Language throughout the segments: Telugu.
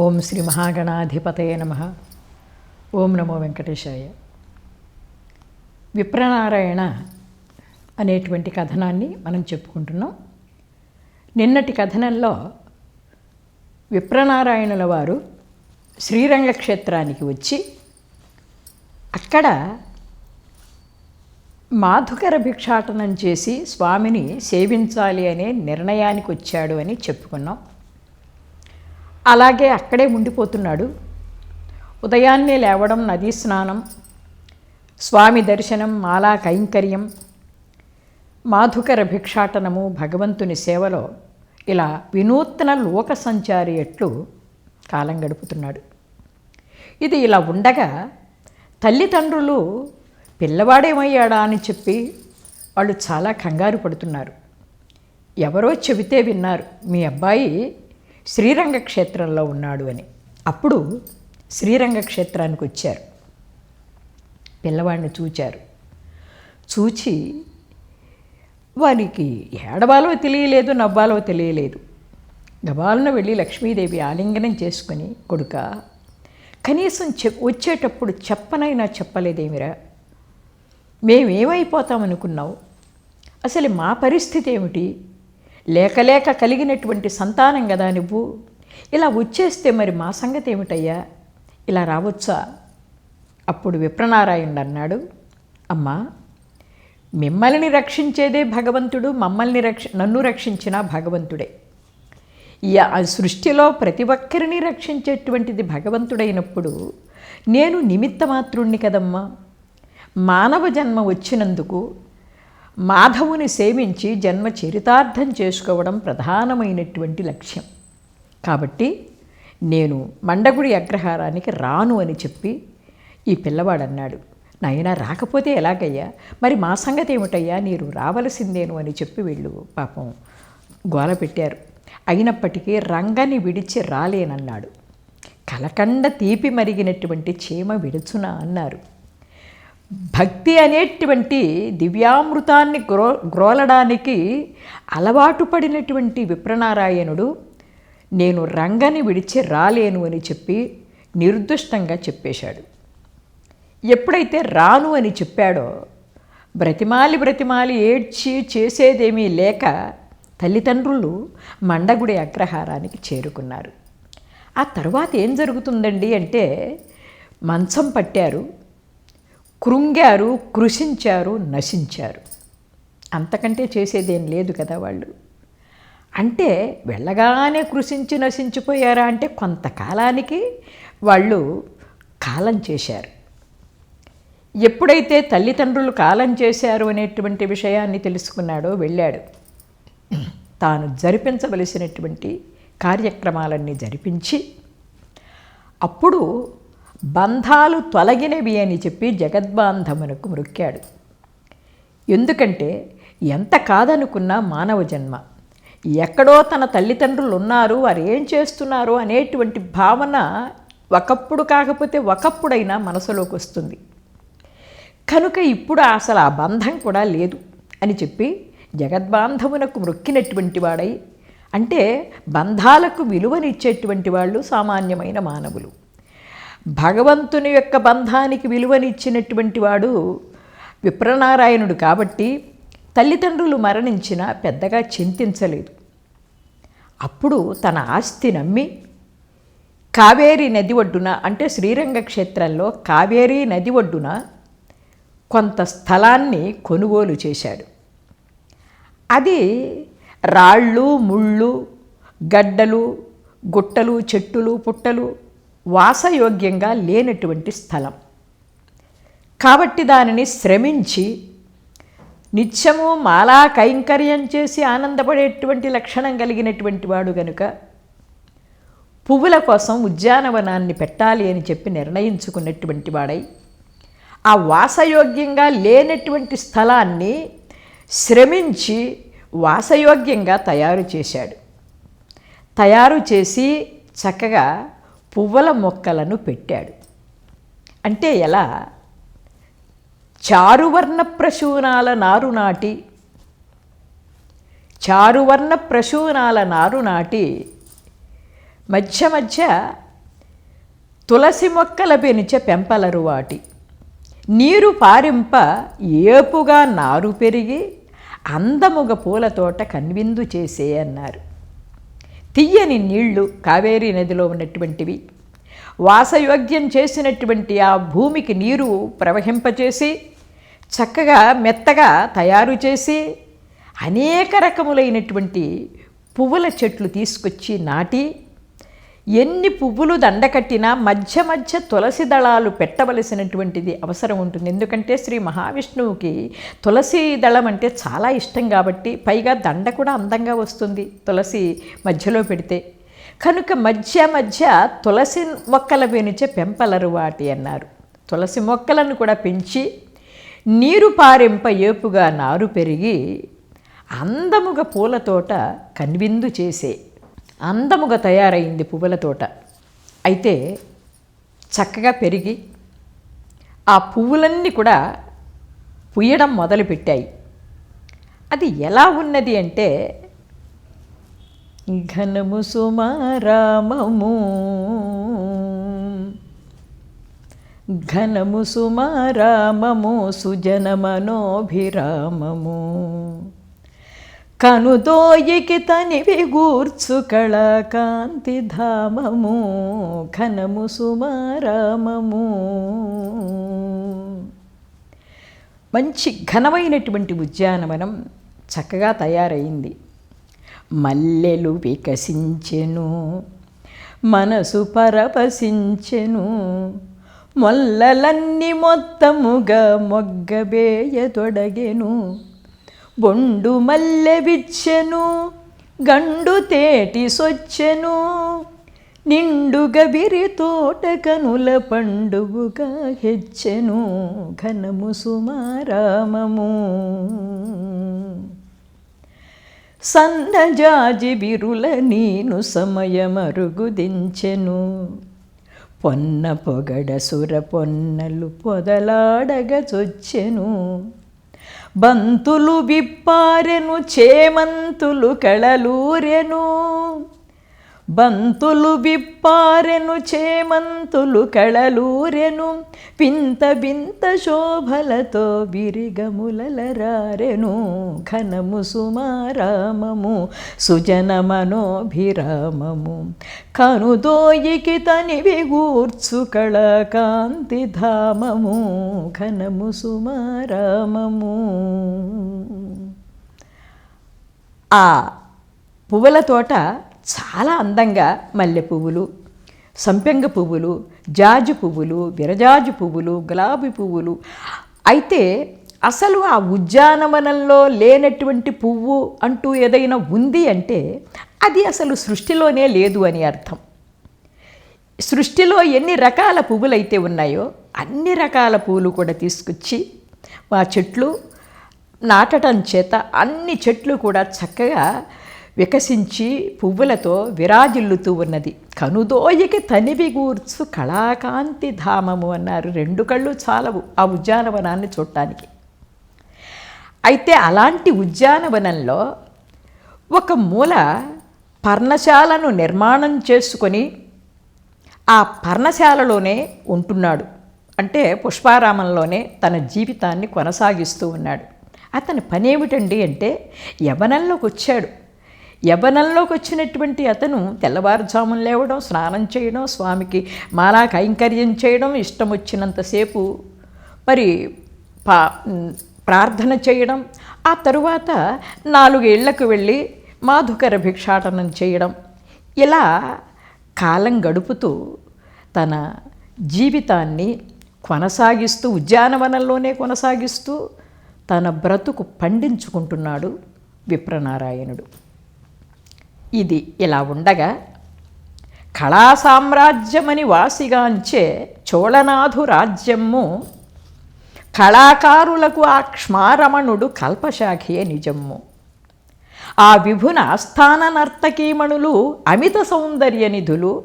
ఓం శ్రీ మహాగణాధిపతయ నమ. ఓం నమో వెంకటేశాయ. విప్రనారాయణ అనేటువంటి కథనాన్ని మనం చెప్పుకుంటున్నాం. నిన్నటి కథనంలో విప్రనారాయణుల వారు శ్రీరంగ క్షేత్రానికి వచ్చి అక్కడ మాధుకర భిక్షాటనం చేసి స్వామిని సేవించాలి అనే నిర్ణయానికి వచ్చాడు అని చెప్పుకున్నాం. అలాగే అక్కడే ఉండిపోతున్నాడు. ఉదయాన్నే లేవడం నదీ స్నానం స్వామి దర్శనం మాలా కైంకర్యం మాధుకర భిక్షాటనము భగవంతుని సేవలో ఇలా వినూత్న లోక సంచారి ఎట్లు కాలం గడుపుతున్నాడు. ఇది ఇలా ఉండగా తల్లిదండ్రులు పిల్లవాడేమయ్యాడా అని చెప్పి వాళ్ళు చాలా కంగారు పడుతున్నారు. ఎవరో చెబితే విన్నారు మీ అబ్బాయి శ్రీరంగ క్షేత్రంలో ఉన్నాడు అని. అప్పుడు శ్రీరంగ క్షేత్రానికి వచ్చారు. పిల్లవాడిని చూచారు. చూచి వారికి ఏడవాలో తెలియలేదు నవ్వాలో తెలియలేదు. గబాలను వెళ్ళి లక్ష్మీదేవి ఆలింగనం చేసుకుని కొడుక కనీసం చె వచ్చేటప్పుడు చెప్పనైనా చెప్పలేదేమిరా? మేమేమైపోతామనుకున్నావు? అసలు మా పరిస్థితి ఏమిటి? లేకలేక కలిగినటువంటి సంతానం కదా నువ్వు? ఇలా వచ్చేస్తే మరి మా సంగతి ఏమిటయ్యా? ఇలా రావచ్చా? అప్పుడు విప్రనారాయణుడు అన్నాడు అమ్మా మిమ్మల్ని రక్షించేదే భగవంతుడు మమ్మల్ని రక్ష నన్ను రక్షించిన భగవంతుడే. ఆ సృష్టిలో ప్రతి ఒక్కరిని రక్షించేటువంటిది భగవంతుడైనప్పుడు నేను నిమిత్త మాత్రుణ్ణి కదమ్మా. మానవ జన్మ వచ్చినందుకు మాధవుని సేవించి జన్మ చరితార్థం చేసుకోవడం ప్రధానమైనటువంటి లక్ష్యం. కాబట్టి నేను మండగుడి అగ్రహారానికి రాను అని చెప్పి ఈ పిల్లవాడు అన్నాడు నాయనా రాకపోతే ఎలాగయ్యా? మరి మా సంగతి ఏమిటయ్యా? నీరు రావలసిందేను అని చెప్పి వీళ్ళు పాపం గోల పెట్టారు. అయినప్పటికీ రంగని విడిచి రాలేనన్నాడు. కలకండ తీపి మరిగినటువంటి చీమ విడుచున అన్నారు. భక్తి అనేటువంటి దివ్యామృతాన్ని గ్రో గ్రోలడానికి అలవాటు పడినటువంటి విప్రనారాయణుడు నేను రంగని విడిచి రాలేను అని చెప్పి నిర్దుష్టంగా చెప్పేశాడు. ఎప్పుడైతే రాను అని చెప్పాడో బ్రతిమాలి బ్రతిమాలి ఏడ్చి చేసేదేమీ లేక తల్లిదండ్రులు మండగుడి అగ్రహారానికి చేరుకున్నారు. ఆ తర్వాత ఏం జరుగుతుందండి అంటే మంచం పట్టారు. కృంగారు కృషించారు నశించారు. అంతకంటే చేసేదేం లేదు కదా వాళ్ళు. అంటే వెళ్ళగానే కృషించి నశించిపోయారా అంటే కొంతకాలానికి వాళ్ళు కాలం చేశారు. ఎప్పుడైతే తల్లిదండ్రులు కాలం చేశారు అనేటువంటి విషయాన్ని తెలుసుకున్నాడో వెళ్ళాడు. తాను జరిపించవలసినటువంటి కార్యక్రమాలన్నీ జరిపించి అప్పుడు బంధాలు తొలగినవి అని చెప్పి జగద్బాంధమునకు మృక్కాడు ఎందుకంటే ఎంత కాదనుకున్నా మానవ జన్మ. ఎక్కడో తన తల్లిదండ్రులు ఉన్నారు వారు ఏం చేస్తున్నారు అనేటువంటి భావన ఒకప్పుడు కాకపోతే ఒకప్పుడైనా మనసులోకి వస్తుంది. కనుక ఇప్పుడు అసలు ఆ బంధం కూడా లేదు అని చెప్పి జగద్బాంధమునకు మృక్కినటువంటి వాడై అంటే బంధాలకు విలువనిచ్చేటువంటి వాళ్ళు సామాన్యమైన మానవులు. భగవంతుని యొక్క బంధానికి విలువనిచ్చినటువంటి వాడు విప్రనారాయణుడు కాబట్టి తల్లిదండ్రులు మరణించినా పెద్దగా చింతించలేదు. అప్పుడు తన ఆస్తి నమ్మి కావేరీ నది ఒడ్డున అంటే శ్రీరంగ క్షేత్రంలో కావేరీ నది ఒడ్డున కొంత స్థలాన్ని కొనుగోలు చేశాడు. అది రాళ్ళు ముళ్ళు గడ్డలు గుట్టలు చెట్టులు పుట్టలు వాసయోగ్యంగా లేనటువంటి స్థలం. కాబట్టి దానిని శ్రమించి నిత్యము మాలా కైంకర్యం చేసి ఆనందపడేటువంటి లక్షణం కలిగినటువంటి వాడు గనుక పువ్వుల కోసం ఉద్యానవనాన్ని పెట్టాలి అని చెప్పి నిర్ణయించుకున్నటువంటి వాడై ఆ వాసయోగ్యంగా లేనటువంటి స్థలాన్ని శ్రమించి వాసయోగ్యంగా తయారు చేశాడు. తయారు చేసి చక్కగా పువ్వుల మొక్కలను పెట్టాడు. అంటే ఎలా? చారువర్ణ ప్రశూనాల నారు నాటి చారువర్ణ ప్రశూనాల నారు నాటి మధ్య మధ్య తులసి మొక్కల పెనిచ పెంపలరు వాటి. నీరు పారింప ఏపుగా నారు పెరిగి అందముగ పూల తోట కన్విందు చేసే అన్నారు తీయని నీళ్ళు కావేరీ నదిలో ఉన్నటువంటివి. వాసయోగ్యం చేసినటువంటి ఆ భూమికి నీరు ప్రవహింపచేసి చక్కగా మెత్తగా తయారు చేసి అనేక రకములైనటువంటి పువ్వుల చెట్లు తీసుకొచ్చి నాటి ఎన్ని పువ్వులు దండకట్టినా మధ్య మధ్య తులసి దళాలు పెట్టవలసినటువంటిది అవసరం ఉంటుంది. ఎందుకంటే శ్రీ మహావిష్ణువుకి తులసి దళం అంటే చాలా ఇష్టం కాబట్టి పైగా దండ కూడా అందంగా వస్తుంది తులసి మధ్యలో పెడితే. కనుక మధ్య మధ్య తులసి మొక్కల పెంచే పెంపలరు వాటి అన్నారు. తులసి మొక్కలను కూడా పెంచి నీరు పారింప ఏపుగా నారు పెరిగి అందముగా పూల తోట కన్విందు చేసే అందముగా తయారైంది పువ్వుల తోట. అయితే చక్కగా పెరిగి ఆ పువ్వులన్నీ కూడా పుయ్యడం మొదలుపెట్టాయి. అది ఎలా ఉన్నది అంటే ఘనము సుమారామము ఘనము సుమారామము సుజన మనోభిరామము. కనుదోయికి తనివి గూర్చు కళాకాంతి ధామము ఘనము సుమారామము. మంచి ఘనమైనటువంటి ఉద్యానవనం చక్కగా తయారైంది. మల్లెలు వికసించెను మనసు పరవశించెను మొల్లలన్నీ మొత్తముగా మొగ్గబేయతొడగెను బొండు మల్లె విచ్చెను గండు తేటి సొచ్చెను నిండు గబిరి తోట కనుల పండుగగా హెచ్చెను ఘనము సుమారామము. సన్నజాజి బిరుల నీను సమయమరుగుదించెను పొన్న పొగడ సుర పొన్నలు పొదలాడగ చొచ్చెను బంతులు విప్పారెను చేమంతులు కళలూరెను. బంతులు విప్పారెను చేమంతులు కళలూరెను పింత బింత శోభలతో బిరిగములరారెను ఘనము సుమారామము సుజన మనోభిరామము. కనుదోయికి తనివి గూర్చు కళకాంతి ధామము ఘనము సుమారామము. ఆ పువ్వుల తోట చాలా అందంగా మల్లె పువ్వులు సంపెంగ పువ్వులు జాజి పువ్వులు విరజాజి పువ్వులు గులాబీ పువ్వులు. అయితే అసలు ఆ ఉద్యానవనంలో లేనటువంటి పువ్వు అంటూ ఏదైనా ఉంది అంటే అది అసలు సృష్టిలోనే లేదు అని అర్థం. సృష్టిలో ఎన్ని రకాల పువ్వులు అయితే ఉన్నాయో అన్ని రకాల పువ్వులు కూడా తీసుకొచ్చి మా చెట్లు నాటడం చేత అన్ని చెట్లు కూడా చక్కగా వికసించి పువ్వులతో విరాజిల్లుతూ ఉన్నది. కనుదోయికి తనివిగూర్చు కళాకాంతి ధామము అన్నారు. రెండు కళ్ళు చాలవు ఆ ఉద్యానవనాన్ని చూడటానికి అయితే అలాంటి ఉద్యానవనంలో ఒక మూల పర్ణశాలను నిర్మాణం చేసుకొని ఆ పర్ణశాలలోనే ఉంటున్నాడు. అంటే పుష్పారామంలోనే తన జీవితాన్ని కొనసాగిస్తూ ఉన్నాడు. అతని పనేమిటండి అంటే యవనంలోకి వచ్చాడు యవనంలోకి వచ్చినటువంటి అతను తెల్లవారుజామున లేవడం స్నానం చేయడం స్వామికి మాలా కైంకర్యం చేయడం ఇష్టం వచ్చినంతసేపు మరి పా ప్రార్థన చేయడం ఆ తరువాత నాలుగేళ్ళకు వెళ్ళి మాధుకర భిక్షాటనం చేయడం. ఇలా కాలం గడుపుతూ తన జీవితాన్ని కొనసాగిస్తూ ఉద్యానవనంలోనే కొనసాగిస్తూ తన బ్రతుకు పండించుకుంటున్నాడు విప్రనారాయణుడు. ఇది ఇలా ఉండగా కళా సామ్రాజ్యమని వాసిగాంచే చోళనాథు రాజ్యము కళాకారులకు ఆ క్ష్మారమణుడు కల్పశాఖియే నిజమ్ము. ఆ విభున ఆస్థాన నర్తకీమణులు అమిత సౌందర్య నిధులు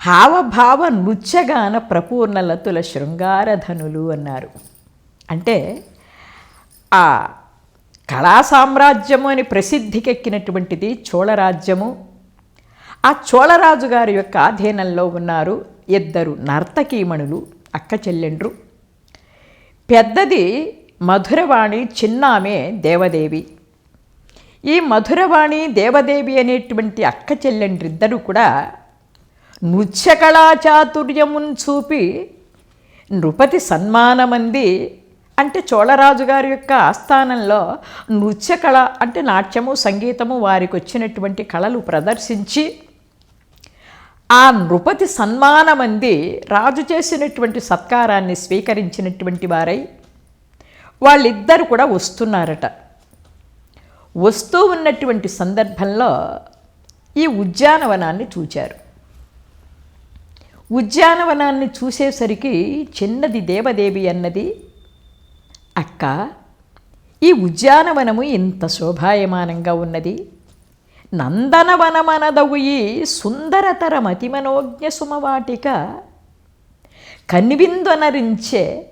హావభావ నృత్యగాన ప్రపూర్ణలతుల శృంగారధనులు అన్నారు. అంటే ఆ కళా సామ్రాజ్యము అని ప్రసిద్ధికెక్కినటువంటిది చోళరాజ్యము. ఆ చోళరాజు గారి యొక్క ఆధీనంలో ఉన్నారు ఇద్దరు నర్తకీమణులు అక్క చెల్లెండ్రు. పెద్దది మధురవాణి చిన్నామే దేవదేవి. ఈ మధురవాణి దేవదేవి అనేటువంటి అక్క చెల్లెండ్రిద్దరూ కూడా నృత్యకళా చాతుర్యమును చూపి నృపతి సన్మానమంది అంటే చోళరాజు గారి యొక్క ఆస్థానంలో నృత్య కళ అంటే నాట్యము సంగీతము వారికి వచ్చినటువంటి కళలు ప్రదర్శించి ఆ నృపతి సన్మానమంది రాజు చేసినటువంటి సత్కారాన్ని స్వీకరించినటువంటి వారై వాళ్ళిద్దరు కూడా వస్తున్నారట. వస్తూ ఉన్నటువంటి సందర్భంలో ఈ ఉద్యానవనాన్ని చూచారు. ఉద్యానవనాన్ని చూసేసరికి చిన్నది దేవదేవి అన్నది అక్క ఈ ఉద్యానవనము ఇంత శోభాయమానంగా ఉన్నది. నందనవనమనదవుయి ఈ సుందరతర మతిమనోజ్ఞ సుమవాటిక. కనివిందొనరించే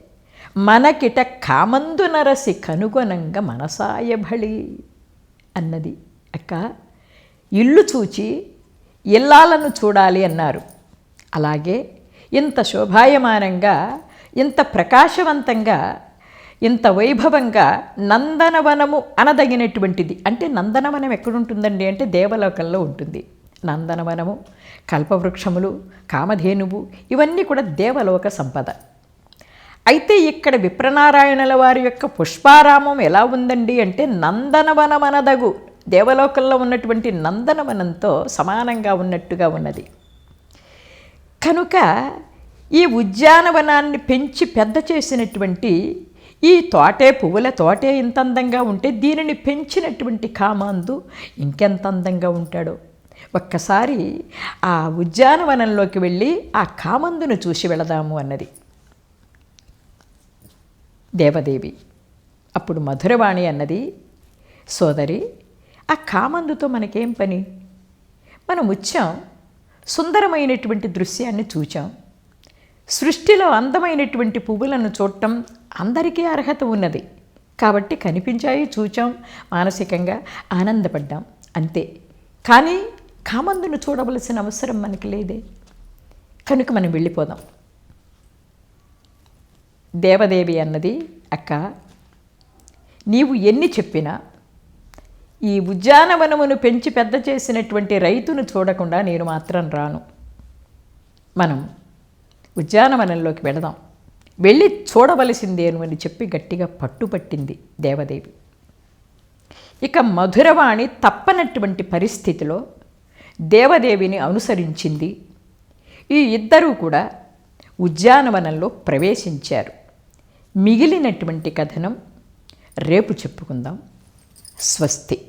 మనకిట కామందునరసి కనుగొనంగ మనసాయబళి అన్నది. అక్క ఇల్లు చూచి ఇల్లాలను చూడాలి అన్నారు. అలాగే ఇంత శోభాయమానంగా ఇంత ప్రకాశవంతంగా ఇంత వైభవంగా నందనవనము అనదగినటువంటిది. అంటే నందనవనం ఎక్కడుంటుందండి? అంటే దేవలోకంలో ఉంటుంది. నందనవనము కల్పవృక్షములు కామధేనువు ఇవన్నీ కూడా దేవలోక సంపద. అయితే ఇక్కడ విప్రనారాయణుల వారి యొక్క పుష్పారామం ఎలా ఉందండి అంటే నందనవనమనదగు దేవలోకంలో ఉన్నటువంటి నందనవనంతో సమానంగా ఉన్నట్టుగా ఉన్నది. కనుక ఈ ఉద్యానవనాన్ని పెంచి పెద్ద చేసినటువంటి ఈ తోటే పువ్వుల తోటే ఇంత అందంగా ఉంటే దీనిని పెంచినటువంటి కామాందు ఇంకెంత అందంగా ఉంటాడో? ఒక్కసారి ఆ ఉద్యానవనంలోకి వెళ్ళి ఆ కామందును చూసి వెళదాము అన్నది. దేవదేవి అప్పుడు మధురవాణి అన్నది సోదరి ఆ కామందుతో మనకేం పని? మనం వచ్చాం సుందరమైనటువంటి దృశ్యాన్ని చూచాం. సృష్టిలో అందమైనటువంటి పువ్వులను చూడటం అందరికీ అర్హత ఉన్నది. కాబట్టి కనిపించాయి చూచాం మానసికంగా ఆనందపడ్డాం. అంతే. కానీ కామందును చూడవలసిన అవసరం మనకి లేదే. కనుక మనం వెళ్ళిపోదాం. దేవదేవి అన్నది అక్క నీవు ఎన్ని చెప్పినా ఈ ఉద్యానవనమును పెంచి పెద్ద చేసినటువంటి రైతును చూడకుండా నేను మాత్రం రాను. మనం ఉద్యానవనంలోకి వెళదాం. వెళ్ళి చూడవలసిందేను అని చెప్పి గట్టిగా పట్టుపట్టింది దేవదేవి. ఇక మధురవాణి తప్పనటువంటి పరిస్థితిలో దేవదేవిని అనుసరించింది. ఈ ఇద్దరూ కూడా ఉద్యానవనంలో ప్రవేశించారు. మిగిలినటువంటి కథనం రేపు చెప్పుకుందాం. స్వస్తి.